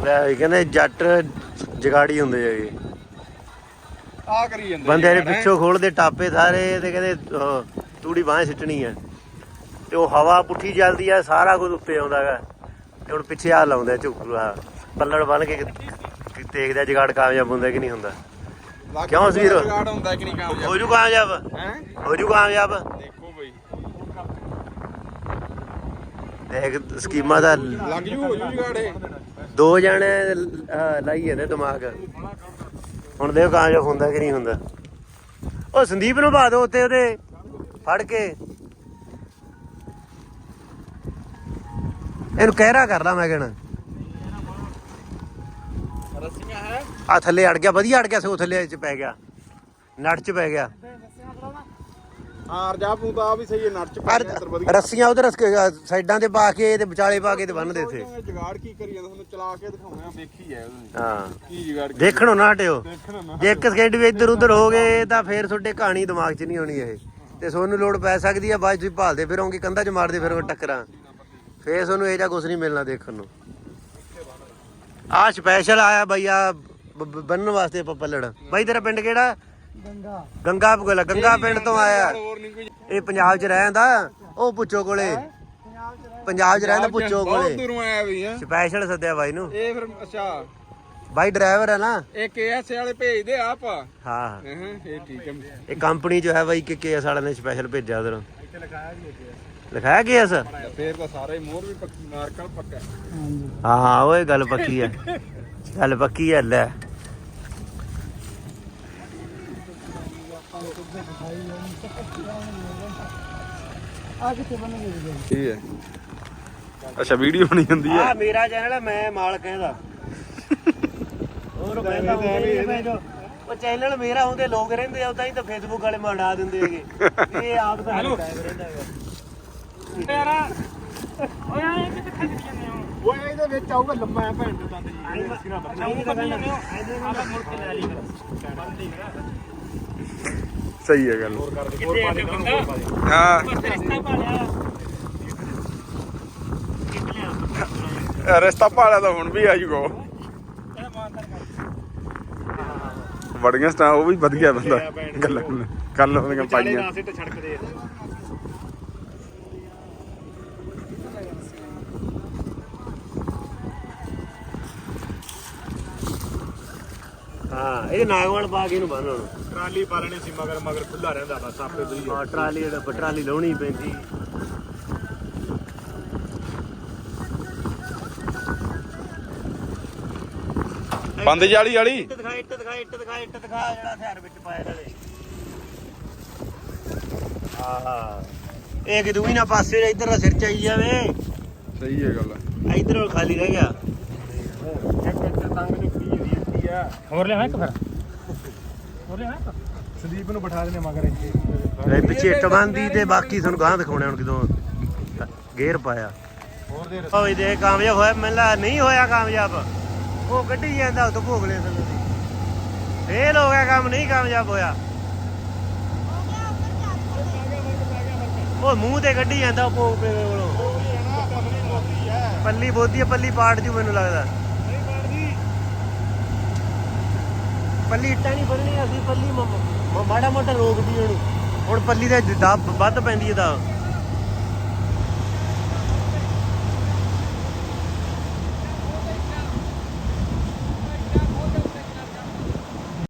ਲੈ ਵੀ ਕਹਿੰਦੇ ਜੱਟ ਜਗਾੜੀ ਹੁੰਦੇ ਹੈਗੇ ਆ ਕਰੀ ਜਾਂਦੇ ਬੰਦੇ ਨੇ ਪਿੱਛੋਂ ਖੋਲਦੇ ਟਾਪੇ ਸਾਰੇ ਤੇ ਕਹਿੰਦੇ ਅਹ, ਤੂੜੀ ਬਾਹ ਸਿੱਟਣੀ ਹੈ ਤੇ ਉਹ ਹਵਾ ਪੁੱਠੀ ਚੱਲਦੀ ਹੈ ਸਾਰਾ ਕੁਝ ਉੱਤੇ ਆਉਂਦਾ ਹੈਗਾ ਤੇ ਹੁਣ ਪਿੱਛੇ ਆ ਲਾਉਂਦੇ ਝੁਕ ਆ ਪੱਲੜ ਬਣ ਕੇ ਕਿ- ਦੇਖਦੇ ਆ ਜਗਾੜ ਕਾਮਯਾਬ ਹੁੰਦਾ ਕਿ ਨਹੀਂ ਹੁੰਦਾ। ਕਿਉਂ ਵੀਰ? ਜਗਾੜ ਹੁੰਦਾ ਕਿ ਨਹੀਂ ਕਾਮਯਾਬ? ਹੋ ਜੂ ਕਾਮਯਾਬ? ਹੈ? ਹੋ ਜੂ ਕਾਮਯਾਬ? ਦੇਖੋ ਬਈ ਦੇਖ ਸਕੀਮਾਂ ਦਾ ਲੱਗ ਜੂ ਹੋ ਜੂ ਜਗਾੜ ਦੋ ਜਣੇ ਅਹ, ਲਾਈ ਜਾਂਦੇ ਦਿਮਾਗ। ਹੁਣ ਦੇਖੋ ਕਾਮਯਾਬ ਹੁੰਦਾ ਕਿ ਨਹੀਂ ਹੁੰਦਾ। ਉਹ ਸੰਦੀਪ ਨੂੰ ਪਾ ਦਿਓ ਉੱਤੇ ਉਹਦੇ ਫੜ ਕੇ। ਇਹਨੂੰ ਕਹਿਰਾ ਕਰ ਲਾ ਮੈਂ ਕਹਿਣਾ। ਰੱਸੀਆਂ ਹੈ। ਆ ਥੱਲੇ ਅੜ ਗਿਆ ਵਧੀਆ ਅੜ ਗਿਆ ਸੋ ਥੱਲੇ ਚ ਪੈ ਗਿਆ। ਨਟ ਚ ਪੈ ਗਿਆ। ਹਾਰ ਜਾ ਪੂੰ ਤਾਂ ਆ ਵੀ ਸਹੀ ਹੈ ਨੱਟ ਚ ਪਾ ਪਰ ਕੇ ਅੰਦਰ ਵਧੀਆ। ਰੱਸੀਆਂ ਉਧਰ ਸਾਈਡਾਂ ਤੇ ਪਾ ਕੇ ਤੇ ਵਿਚਾਲੇ ਪਾ ਕੇ ਤੇ ਬੰਨ ਦੇ ਇੱਥੇ। ਇਹ ਜਗਾੜ ਕੀ ਕਰੀ ਜਾਂਦਾ ਤੁਹਾਨੂੰ ਚਲਾ ਕੇ ਦਿਖਾਉਣਾ। ਆ ਵੇਖੀ ਹੈ ਉਹਨੇ ਹਾਂ। ਕੀ ਜਗਾੜ ਕੀ- ਦੇਖਣੋ ਨਾ ਹਟਿਓ। ਦੇਖਣਾ ਨਾ ਜੇ ਇੱਕ ਸਕਿੰਟ ਵੀ ਇੱਧਰ ਉੱਧਰ ਹੋ ਗਏ ਤਾਂ ਫੇਰ ਤੁਹਾਡੇ ਕਹਾਣੀ ਦਿਮਾਗ 'ਚ ਨਹੀਂ ਆਉਣੀ ਇਹ। ਤੇ ਤੁਹਾਨੂੰ ਲੋੜ ਪੈ ਸਕਦੀ ਆ ਬਾਅਦ 'ਚ ਤੁਸੀਂ ਭਾਲਦੇ ਫਿਰੋਗੇ ਕੰਧਾਂ 'ਚ ਮਾਰਦੇ ਫਿਰੋਗੇ ਟੱਕਰਾਂ। ਫੇਰ ਤੁਹਾਨੂੰ ਇਹ ਜਾਂ ਕੁਝ ਨਹੀਂ ਮਿਲਣਾ ਦੇਖਣ ਨੂੰ। ਆ ਸਪੈਸ਼ਲ ਆਇਆ ਬਈ ਆ ਬੰਨਣ ਵਾਸਤੇ ਪ- ਪੱਲੜ। ਬਾਈ ਤੇਰਾ ਪਿੰਡ ਕਿਹੜਾ? ਗੰਗਾ। ਗੰਗਾ ਗੰਗਾ ਪਿੰਡ ਤੋਂ ਆਇਆ। ਇਹ ਪੰਜਾਬ 'ਚ ਰਹਿੰਦਾ ਉਹ ਪੁੱਛੋ ਕੋਲੇ। ਪੰਜਾਬ 'ਚ ਰਹਿੰਦਾ ਪੁੱਛੋ ਬਹੁਤ ਕੋਲੇ। ਦੂਰੋਂ ਆਇਆ ਵੀ ਹੈ? ਸਪੈਸ਼ਲ ਸੱਦਿਆ ਬਾਈ ਨੂੰ। ਇਹ ਫਿਰ ਅੱਛਾ। ਬਾਈ ਡਰਾਈਵਰ ਹੈ ਨਾ। ਇਹ ਕੇਐਸ ਵਾਲੇ ਭੇਜਦੇ ਆਪ। ਹਾਂ। ਇਹ ਠੀਕ ਹੈ ਇਹ ਕੰਪਨੀ ਜੋ ਹੈ ਬਾਈ ਕਿ ਕੇਐਸ ਵਾਲਿਆਂ ਨੇ ਸਪੈਸ਼ਲ ਭੇਜਿਆ ਉਧਰੋਂ। ਲਿਖਾਇਆ ਕੇਐਸ ਫੇਰ ਤਾਂ ਸਾਰੇ ਮੋਹਰ ਵੀ ਪੱਕੀ ਮਾਰਕਲ ਪੱਕਾ। ਹਾਂ ਹਾਂ ਓਏ ਗੱਲ ਪੱਕੀ ਹੈ ਗੱਲ ਪੱਕੀ ਹੈ ਲੈ। ਠੀਕ ਹੈ। ਅੱਛਾ ਵੀਡੀਓ ਬਣੀ ਜਾਂਦੀ ਆ ਮੇਰਾ ਚੈਨਲ ਹੈ ਮੈਂ ਮਾਲਕ ਇਹਦਾ। ਹੋਰ ਮੈਂ ਤਾਂ ਮੈਂ ਜੋ ਉਹ ਚੈਨਲ ਮੇਰਾ ਹੁੰਦੇ ਲੋਕ ਰਹਿੰਦੇ ਆ ਉਦਾਂ ਹੀ ਤਾਂ ਫੇਸਬੁੱਕ ਵਾਲੇ ਮੜਾ ਦਿੰਦੇ ਹੈਗੇ। ਇਹ ਆਪ ਤਾਂ ਹੈਲੋ। ਰਹਿੰਦਾ ਹੈਗਾ। ਓਏ ਇਹਦੇ ਵਿੱਚ ਆਊਗਾ ਲੰਮਾ ਹੈ ਭੈਣ ਦੇ ਦੰਦ ਜੀ। ਸਹੀ ਹੈ ਗੱਲ। ਹਾਂ। ਰਸਤਾ ਪਾਲਾ ਤਾਂ ਹੁਣ ਵੀ ਆਜੂਗਾ ਬੜੀਆਂ ਸਟਾ ਉਹ ਵੀ ਵਧੀਆ ਬੰਦਾ। ਗੱਲਾਂ ਕੱਲ। ਉਹਦੀਆਂ ਪਾਈਆਂ। ਹਾਂ ਇਹ ਨਾਗਵਾਲ ਪਾ ਕੇ ਇਹਨੂੰ ਬੰਨ ਹੁਣ ਟਰਾਲੀ ਪਾ ਲੈਣੀ ਸੀ ਮਗਰ ਮਗਰ ਖੁੱਲਾ ਰਹਿੰਦਾ ਬਸ ਆਪੇ ਦੂਜੀ ਹਾਂ ਟਰਾਲੀ ਦਾ ਟਰਾਲੀ ਲਾਉਣੀ ਪੈਂਦੀ। ਬੰਦ ਜਾਲੀ ਵਾਲੀ? ਇੱਟ ਦਿਖਾ ਇੱਟ ਦਿਖਾ ਇੱਟ ਦਿਖਾ ਇੱਟ ਦਿਖਾ ਜਿਹੜਾ ਹਥਿਆਰ ਵਿੱਚ ਪਾਇਆ ਨਾਲੇ ਆਹਾ ਇਹ ਕਿ ਦੂਈ ਨਾ ਪਾਸੇ ਇੱਧਰ ਦਾ ਸਿਰ ਚਾਈ ਜਾਵੇ। ਸਹੀ ਹੈ ਗੱਲ। ਇੱਧਰ ਖਾਲੀ ਰਹਿ ਗਿਆ। ਹੋਰ ਲਿਆ ਇੱਕ ਫਿਰ? ਹੋਰ ਲਿਆ ਇੱਕ? ਸੰਦੀਪ ਨੂੰ ਬਿਠਾ ਦੇਣੇ ਮਗਰ ਇੱਥੇ। ਇਹ ਪਿੱਛੇ ਇੱਟ ਬੰਦੀ ਤੇ ਬਾਕੀ ਤੁਹਾਨੂੰ ਗਾਂ ਦਿਖਾਉਣੇ ਹੁਣ ਕਿਦੋਂ ਗੇਅਰ ਪਾਇਆ। ਹੋਰ ਦੇ ਵੀ ਦੇ ਕਾਮਯਾਬ ਹੋਇਆ ਮੈਨੂੰ ਲੱਗਾ ਨਹੀਂ ਹੋਇਆ ਕਾਮਯਾਬ। ਉਹ ਕੱਢੀ ਜਾਂਦਾ ਉਹ ਤੋਂ ਭੋਗ ਲੈ ਸਕਦੇ ਸੀ ਫੇਲ ਹੋ ਗਿਆ ਕੰਮ ਨਹੀਂ ਕਾਮਯਾਬ ਹੋਇਆ। ਉਹ ਮੂੰਹ ਤੇ ਕੱਢੀ ਜਾਂਦਾ ਉਹ ਭੋਗ ਪੇ ਕੋਲੋਂ। ਪੱਲੀ ਬੋਦੀ ਪੱਲੀ ਪਾੜ ਜੂ ਮੈਨੂੰ ਲੱਗਦਾ। ਪੱਲੀ ਇੱਟਾਂ ਨਹੀਂ ਬੰਨਣੀ ਅਸੀਂ ਪੱਲੀ ਮ- ਮ- ਮਾੜਾ ਮੋਟਾ ਰੋਕਦੀ ਉਹਨੂੰ ਹੁਣ ਪੱਲੀ ਦਾ ਦਬ ਵੱਧ ਪੈਂਦੀ ਹੈ ਤਾਂ